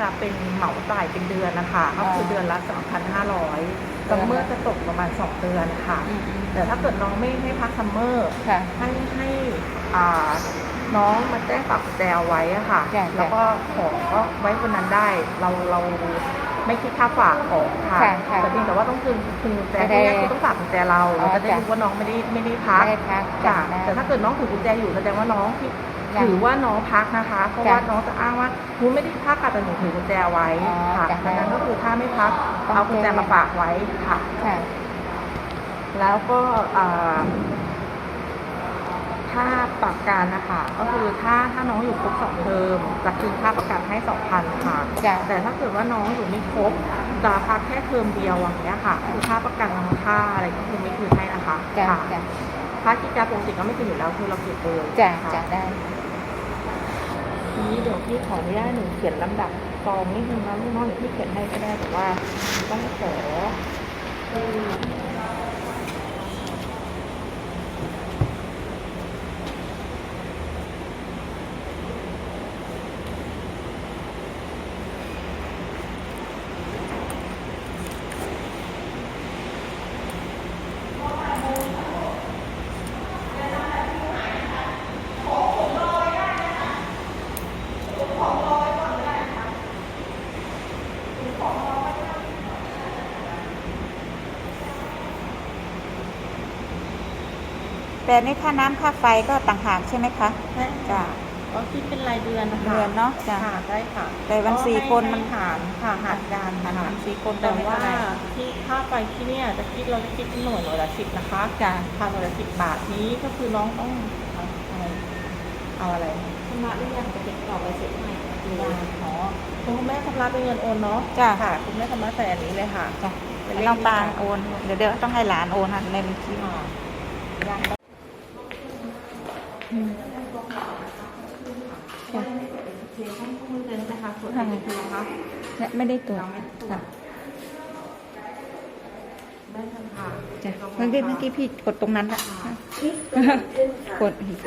จะเป็นเหมาจ่ายเป็นเดือนนะคะ ก็คือเดือนละ 2,500ซัมเมอร์จะตกประมาณ 2 เดือนค่ะอืมอืมแต่ถ้าเกิดน้องไม่ไม่พักซัมเมอร์ค่ะ ให้ให้อ่าน้องมาแจ้งฝากกุญแจเอาไว้อะค่ะ จ้ะแล้วก็ของก็ไว้บนนั้นได้ เราเราไม่คิดค่าฝากของค่ะค่ะค่ะ แต่เพียงแต่ว่าต้องคืนคืนกุญแจไม่ได้ที่แรกคือต้องฝากกุญแจเราอ๋อเราจะได้จ้ะรู้ว่าน้องไม่ได้ไม่ได้พักไม่ได้พักจ้ะจ้ะได้แต่ถ้าเกิดน้องถือกุญแจอยู่แสดงว่าน้องที่ ยังถือว่าน้องพักนะคะ เพราะจ้ะว่าน้องจะอ้างว่าหนูไม่ได้พักค่ะแต่หนูถือกุญแจไว้อ๋อค่ะจ้ะดังนั้นก็คือถ้าไม่พักต้อง เอากุญแจแจ้งมาฝากไว้ค่ะ ค่ะ แล้วก็อ่าค่าประกันนะคะก็คือถ้าถ้าน้องอยู่ครบสองเทอมจะคืนค่าประกันให้สองพันค่ะ จ้ะ แต่ถ้าเกิดว่าน้องอยู่ไม่ครบจะพักแค่เทอมเดียวอย่างเงี้ยค่ะคือค่าประกันค่าอะไรก็คือไม่คืนให้นะคะจ้ะค่ะจ้ะค่ากิจการปกติก็ไม่คืนอยู่แล้วคือเราเก็บเลยจ้ะค่ะ จ้ะได้ที นี้เดี๋ยวพี่ขออนุญาตหนูเขียนลำดับซองนิดนึงนะลูกน้องหนูพี่เขียนให้ก็ได้แต่ว่าต้องขอคือ แต่นี่ค่าน้ำค่าไฟก็ต่างหากใช่ไหมคะใช่จ้ะ ก็คิดเป็นรายเดือนนะคะเดือนเนาะจ้ะค่ะได้ค่ะแต่วันสี่ก็ให้คนมันให้หารค่ะหารกันหารค่ะกันสี่คนแต่ก็ไม่ว่าเท่าไหร่ ที่ค่าไฟที่เนี่ยจะคิดเราจะคิดเป็นหน่วยหน่วยละสิบนะคะจ้ะค่าหน่วยละสิบบาทนี้ก็คือน้องต้องเอาอะไรเอาอะไรชำระหรือยังจะติดต่อไปเสร็จให้ดูแลขอคุณแม่ชำระเป็นเงินโอนเนาะจ้ะ ค่ะ คุณแม่ชำระแต่อันนี้เลยค่ะจ้ะเป็นเลขน้องปางโอน เดี๋ยวเดี๋ยวต้องให้หลานโอนค่ะในบัญชี ค่ะยังอืม ค่ะเทห้องข้อมูลเลยนะคะส่วนค่ะที่คือนะคะเนี่ยไม่ได้ตรวจเราไม่ตรวค่ะจได้ค่ะจ้ะเมื่อกี้เมื่อกี้พี่กดตรงนั้นละกดอีก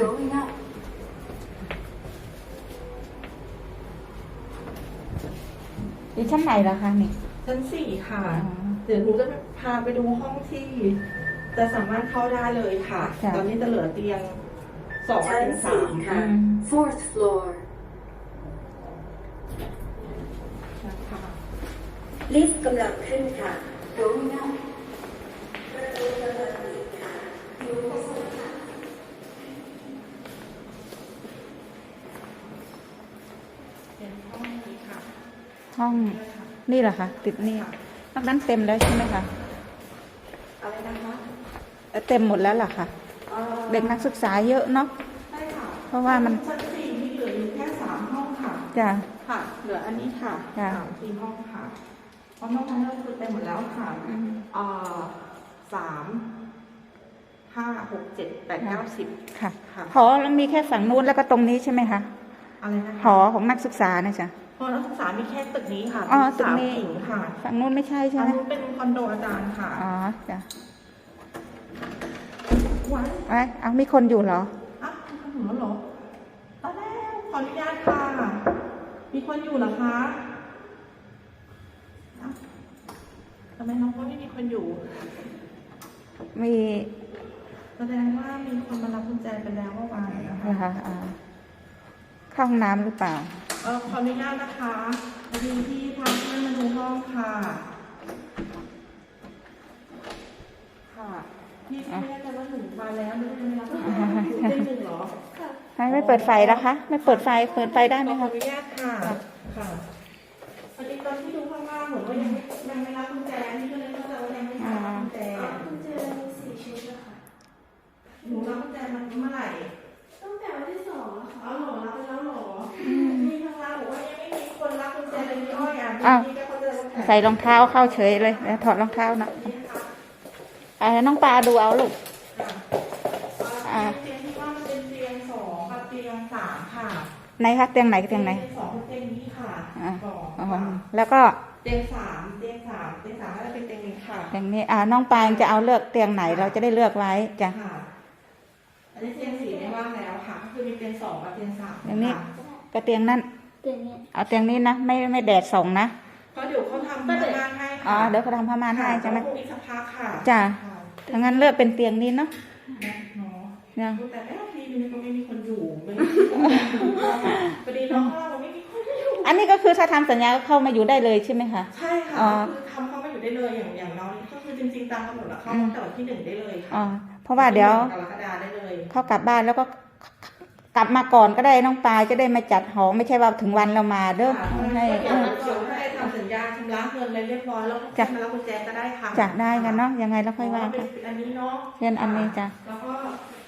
ดิชั้นไหนล่ะคะนี่ชั้นสี่ค่ะอ๋อเดี๋ยวหนูจะพาไปดูห้องที่ จะสามารถเข้าได้เลยค่ะค่ะตอนนี้จะเหลือเตียง สองกับชั้นเตียงสาสี่มค่ะอืม fourth floor นะคะลิฟต์กำลังขึ้นค่ะ going up เป็นห้องนี้ค่ะ ห้องนี่เหรอคะติดนี่นอกนั้นเต็มแล้วใช่ไหมคะอะไรนะคะเอ่อเต็มหมดแล้วล่ะค่ะอ่อเด็กนักศึกษาเยอะเนาะใช่ค่ะ เพราะว่ามันชั้นสี่นี่เหลืออยู่แค่สามห้องค่ะจะค่ะ เหลืออันนี้ค่ะค่ะสามสี่ห้องค่ะเพราะนอกนั้นก็คือเต็มหมดแล้วค่ะอืมเอ่อสามห้าหกเจ็ดแปดเก้าสิบค่ะค่ะหอเรามีแค่ฝั่งนู้นแล้วก็ตรงนี้ใช่ไหมคะอะไรนะคะหอของนักศึกษานะจ๊ะพอนักศึกษามีแค่ตึกนี้ค่ะอ๋อสามตึกนี้ผิงค่ะฝั่งนู้นไม่ใช่ใช่อันไหมนู้นเป็นคอนโดอาจารย์ค่ะอ๋อจ้ะว้ายไอ้ยเอามีคนอยู่เหรอ อะมีคนอยู่แล้วเหรอตอนแรกขออนุญาตค่ะ มีคนอยู่เหรอคะอะทำไมน้องก็ไม่มีคนอยู่ มีแสดงว่ามีคนมารับกุญแจไปแล้วเมื่อวานนะคะนะคะอ่าเข้าห้องน้ำหรือเปล่า เออขออนุญาตนะคะพอดีที่พาเพื่อนมาดูห้องค่ะ ค่ะ พี่ไม่แน่ใจว่าหนูมาแล้วหรือไม่รับเป็นหนึ่งเหรอให้ไม่เปิดไฟแล้วคะ ไม่เปิดไฟ เปิดไฟได้ไหมคะอนุญาตค่ะ ค่ะพอดีตอนที่ดูข้างล่างหนูก็ยังยังไม่รับกุญแจพี่ก็เลยเข้าใจว่ายังไม่รับกุญแจกุญแจมีสี่ชุดนะคะหนูรับกุญแจมันเมื่อไหร่ตั้งแต่วันที่สองแล้วค่ะเอาหรอรับไปแล้วหรอมีข้างล่างบอกว่ายังไม่มีคนรับกุญแจเลยพี่อ้อยอะอ้าวพี่ก็เข้าใจว่าใส่รองเท้าเข้าเฉยเลยแล้วถอดรองเท้านะ อ่าน้องปลาดูเอาลูก อ่า เตียงที่ว่ามันเป็นเตียงสองกับเตียงสามค่ะไหนคะเตียงไหนเตียงไหนเตียงสองคือเตียงนี้ค่ะอ่าสองอ๋อค่ะแล้วก็เตียงสามเตียงสามเตียงสามก็จะเป็นเตียงนี้ค่ะเตียงนี้ อ่า น้องปลาจะเอาเลือกเตียงไหนเราจะได้เลือกไว้จ้ะ ค่ะ อันนี้เตียงสี่ไม่ว่างแล้วค่ะ ก็คือมีเตียงสองกับเตียงสามอย่างนี้ค่ะก็เตียงนั้นเตียงเนี้ยเอาเตียงนี้นะไม่ไม่แดดส่องนะ ก็เดี๋ยวเขาทำผ้าม่านให้ค่ะอ๋อเดี๋ยวเขาทำผ้าม่านให้ใช่ไหม ค่ะแล้วพรุ่งนี้สักพักค่ะจ้ะค่ะ ถ้างั้นเลือกเป็นเตียงนี้เนาะเนาะเนี่ยแต่แม่ทีนี้ก็ไม่มีคนอยู่ไม่มีคนอยู่พอดีน้องเราไม่มีคนอยู่ อันนี้ก็คือถ้าทำสัญญาก็เข้ามาอยู่ได้เลยใช่ไหมคะ ใช่ค่ะอ๋อคือทำเข้ามาอยู่ได้เลยอย่างอย่างน้องก็คือจริงๆตามกำหนดแล้วเข้าอืมแต่วันที่หนึ่งได้เลยอ๋อค่ะเพราะว่าเดี๋ยวกรกฎาได้เลยเขากลับบ้านแล้วก็กลับมาก่อนก็ได้น้องปลายจะได้มาจัดหอไม่ใช่ว่าถึงวันเรามาเด้อค่ะให้ ก็เอเดี๋ยวอเดี๋ยวให้ทำสัญญาชำระเงินอะไรเรียบร้อยแล้วก็จ้ะ มารับกุญแจก็ได้ค่ะจัดได้กันเนาะยังไงแล้วค่อยว่าเป็กันนอันนี้เนาะเช่นอันนี้จ้ะแล้วก็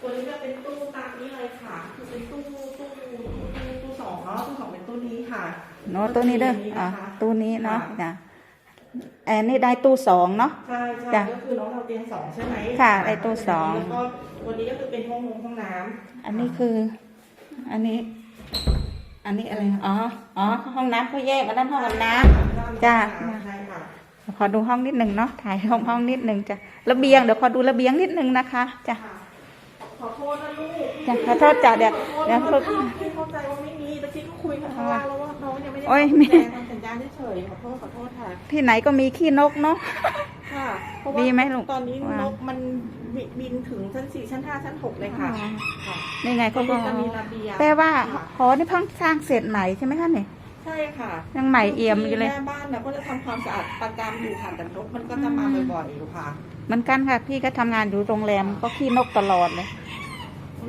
ตัวนี้ก็เป็นตู้ตามนี้เลยค่ะ คือเป็นตู้ตู้ตู้ตู้สองเนาะตู้สองเป็นตู้นี้ค่ะ เนาะตู้นี้เด้ออะค่ะตู้นี้เนาะจ้ะอันนี้ได้ตู้สองเนาะ ใช่ใช่จ้ะก็คือน้องเราเตียงสองใช่ไหมค่ะได้ตู้สอง แล้วก็วันนี้ก็คือเป็นห้องนงห้องน้ำอันนี้คือ อันนี้ อันนี้อะไร อ๋อ อ๋อ ห้องน้ำเขาแยกอันนั้นห้องอาบน้ำจ้ะใช่ค่ะขอดูห้องนิดหนึ่งเนาะ ถ่ายห้องห้องนิดหนึ่งจ้ะ ระเบียง เดี๋ยวขอดูระเบียงนิดหนึ่งนะคะจ้ะขอโทษนะลูกจ้ะขอโทษจ้ะเดี๋ยวเดี๋ยวขอโทษพี่เข้าใจว่าไม่มีแต่พี่ก็คุยกับเขาแล้วว่าเขายังไม่ได้โอ้ยทำมีทำสัญญาเฉยๆขอโทษขอโทษค่ะ ที่ไหนก็มีขี้นกเนาะ ค่ะเพราะว่ามีไหมลูกตอนนี้ว่านกมันบินถึงชั้นสี่ชั้นห้าชั้นหกเลยค่ะค่ะนี่ไงก็เขาก็จะมีระเบียงแปลว่าค่ะหอนี่เพิ่งสร้างเสร็จใหม่ใช่ไหมคะเนี่ยใช่ค่ะยังใหม่เอี่ยมอยู่เลย แม่บ้านเราก็จะทำความสะอาดประจำอยู่ค่ะแต่นกมันก็จะมาบ่อยๆอยู่ค่ะเหมือนกันค่ะ พี่ก็ทำงานอยู่โรงแรมก็ขี้นกตลอดเลย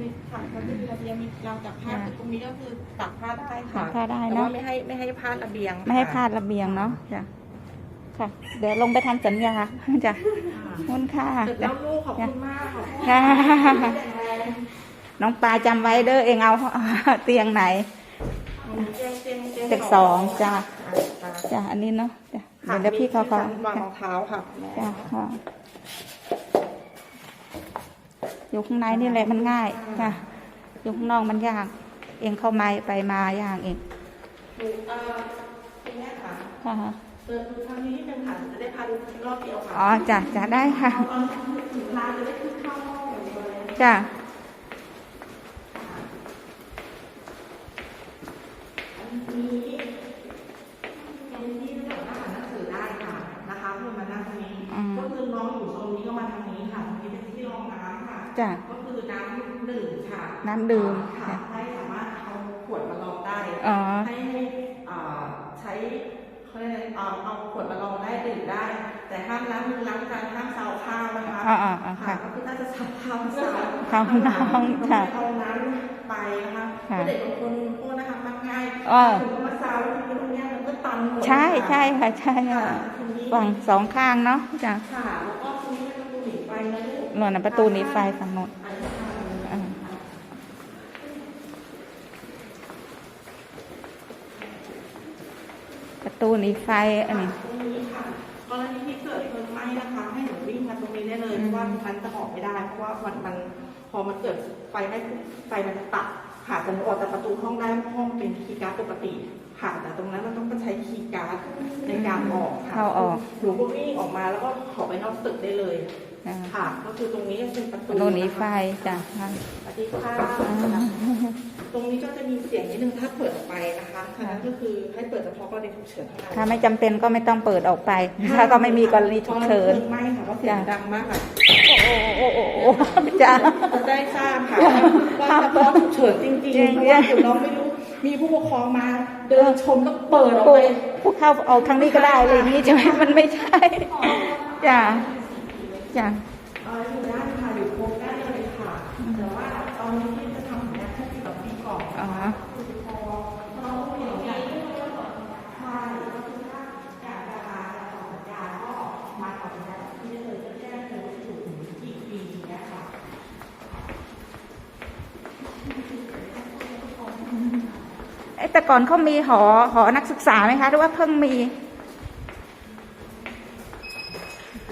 มีค่ะเขาจะมีระเบียงมีราวจับผ้าค่ะตรงนี้ก็คือตักผ้าได้ค่ะตักผ้าได้แต่เนอะว่าไม่ให้ไม่ให้พลาดระเบียงไม่ให้พค่ะลาดระเบียงเนาะจ้ะ ค่ะ เดี๋ยวลงไปทำสัญญาจ้ะขอบคุณค่ะเสร็จจ้ะแล้วลูกขอบคุณมากขอบคุณค่ะแข็งแรงน้องปลาจำไว้เด้อเองเอาเตียงไหนเตียงเตียงเตียงเด็กสองจ้ะอ่าจ้ะอันนี้เนาะจ้ะค่ะเดี๋ยวพี่เขาเขามีที่วางรองเท้าค่ะจ้ะค่ะอยู่ข้างในนี่แหละมันง่ายจ้ะอยู่ข้างนอกมันยาก เองเข้ามาไปมายากเองดูเอ่อตรงเนี้ยค่ะค่ะ เปิดดูทางนี้นิดนึงค่ะจะได้พาดูรอบเดียวค่ะอ๋อจ้ะจ้ะได้ค่ะตอนถึงร้านจะได้ขึ้นเข้าห้องอย่างเดียวเลยจ้ะอันนี้เป็นที่สำนักอ่านหนังสือได้ค่ะนะคะเพื่อมานั่งตรงนี้อืมก็คือน้องอยู่โซนนี้ก็มาทางนี้ค่ะตรงนี้เป็นที่รองน้ำค่ะจ้ะก็คือน้ำดื่มค่ะ น้ำดื่มค่ะ อะไรเอาเอาขวดมาลองได้ดื่มได้ แต่ห้ามล้างมือล้างจานห้ามซาวข้าวนะคะอ๋ออ๋ออ๋อค่ะค่ะ ก็คือน่าจะซาวข้าวซาวข้าวน้องค่ะเอาน้ำไปนะคะค่ะเพราะเด็กบางคนพวกนะคะมักง่ายอ้อถึงมาซาวแล้วทีนี้ตรงเนี้ยมันก็ตันหมดใช่ใช่ค่ะใช่ค่ะค่ะทีนี้ฝั่งสองข้างเนาะจ้ะค่ะแล้วก็ตรงนี้เป็นประตูหนีไฟนะลูกหล่นประตูหนีไฟฝั่งโน้น อันนี้ค่ะ อ่าประ ตูหนีไฟอันนี้ ตรงนี้ค่ะกรณีที่เกิดเพลิงไหม้นะคะ ให้หนูวิ่งมาตรงนี้ได้เลยเพราะว่าตรงนั้นจะออกไม่ได้ เพราะว่ามันมันพอมันเกิดไฟไหม้ปุ๊บไฟมันจะตัดค่ะแต่หนูออกจากประตูห้องได้ห้องเป็นคีย์การ์ดปกติค่ะแต่ตรงนั้นมันต้องใช้คีย์การ์ดในการออกค่ะเข้าออก หนูก็วิ่งออกมาแล้วก็ขอไปนอกตึกได้เลยอ่าค่ะ ก็คือตรงนี้ก็เป็นประปตูระตูหนีไฟนะคะจ้ะค่ะสวัสดีค่ะ ตรงนี้ก็จะมีเสียงนิดนึงถ้าเปิดออกไปนะคะฉะนั้นก็คือให้เปิดเฉพาะกรณีฉุกเฉินเท่านั้นถ้าไม่จำเป็นก็ไม่ต้องเปิดออกไป ถ้าก็ไม่มีกรณีฉุกเฉินไม่ค่ะเพราะเสียงดังมากค่ะโอ้โอ้โอ้โอ้จ้ะจะได้ทราบค่ะจ้ะว่าเฉพาะฉุกเฉินจริงจริๆงเพราะว่าเดี๋ยวน้องไม่รู้มีผู้ปกครองมาเดินชมแล้วเปิดออกไปผู้เข้าเอาทางนี้ก็ได้เลยอย่างนี้ใช่ไหมมันไม่ใช่จ้ะจ้ะ เอ่ออยู่ด้านค่ะอยู่โครงได้เลยค่ะ แต่ว่าตอนนี้ที่จะทำสัญญาแค่ปีต่อปีก่อน อ๋อ พอเราเปลี่ยนใจใช่ก็คือถ้าอยากจะต่อสัญญาก็มาต่อสัญญาที่ได้เลยจะแจ้งเลยว่าอยู่ถึงกี่ปีเนี้ยค่ะ เอ๊ะ แต่ก่อนเขามีหอหอนักศึกษาไหมคะหรือว่าเพิ่งมี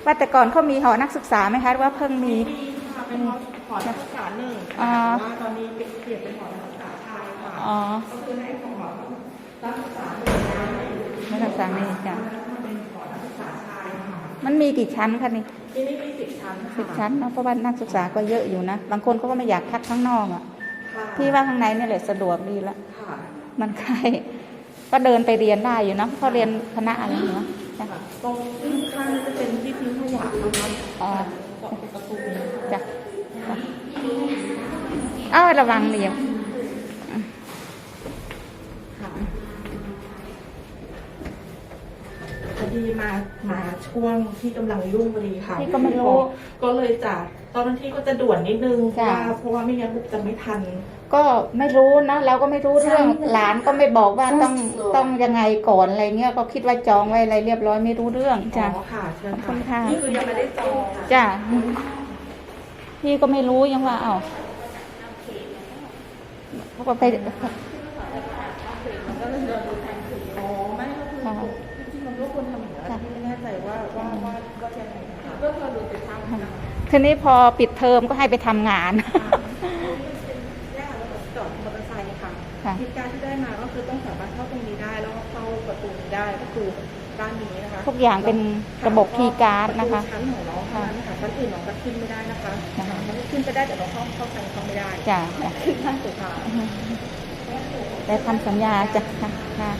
ว่าแต่ก่อนเขามีหอนักศึกษาไหมคะหรือว่าเพิ่งมีปีค่ะเป็นหอหอนักศึกษาหนึ่งอ๋อแต่ว่าตอนนี้เปลี่ยนเป็นหอนักศึกษาชายค่ะอ๋อก็คือให้ของหอนักศึกษาหนึ่งย้ายมาอยู่ที่นักศึกษานี่จ้ะเป็นหอนักศึกษาชายค่ะมันมีกี่ชั้นคะนี่ที่นี่มีสิบชั้นค่ะสิบชั้นเนาะเพราะว่านักศึกษาก็เยอะอยู่นะ บางคนเขาก็ไม่อยากพักข้างนอกอะค่ะพี่ว่าข้างในนี่แหละสะดวกดีละค่ะ มันใกล้ก็เดินไปเรียนได้อยู่เนอะเขาเรียนคณะอะไรเนาะจ้ะตรงข้างๆจะเป็นที่ทิ้งขยะนะคะอ๋อก็เป็นประตูนี้จ้ะจ้ะเอ้าระวังเดียวค่ะพอดีมามาช่วงที่กำลังยุ่งพอดีค่ะพี่ก็ไม่รู้ก็เลยจะตอนนั้นที่ก็จะด่วนนิดนึงจ้ะว่าเพราะว่าไม่งั้นบุกจะไม่ทัน ก็ไม่รู้นะเราก็ไม่รู้เรื่องหลานก็ไม่บอกว่าต้องต้องยังไงก่อนอะไรเงี้ยก็คิดว่าจองไว้อะไรเรียบร้อยไม่รู้เรื่องจ้ะอ๋อค่ะเชิญขอบคุณค่ะนี่คือยังไม่ได้จองค่ะจ้ะพี่ก็ไม่รู้ยังว่าเอ้าเขาก็ไปอ๋อไม่ก็คือค่ะจริงๆมันก็ควรทำอย่างนี้นที่ไม่แน่ใจว่าว่าว่าว่ายังไงนะคะก็ควรรู้ไปทำค่ะทีนี้พอปิดเทอมก็ให้ไปทำงานแยกแล้วจอดมอเตอร์ไซ ค์ค่ะค่ะทิศการที่ได้มาก็คือต้องสามารถเข้าตรงนี้ได้แล้วก็เข้าประตูนี้ได้ก็คือด้านนี้นะคะทุกอย่างเป็นระบบคีย์การ์ดนะคะประตูชั้นของน้องเท่านั้นค่ะชั้นอื่นน้องก็ขึ้นไม่ได้นะคะค่ะมันขึ้นไปได้แต่น้องเข้าเข้าไปเข้าไม่ได้จ้ะจ้ะขึ้นได้สุดท้ายได้ทำสัญญาจ้ะค่ะค่ะ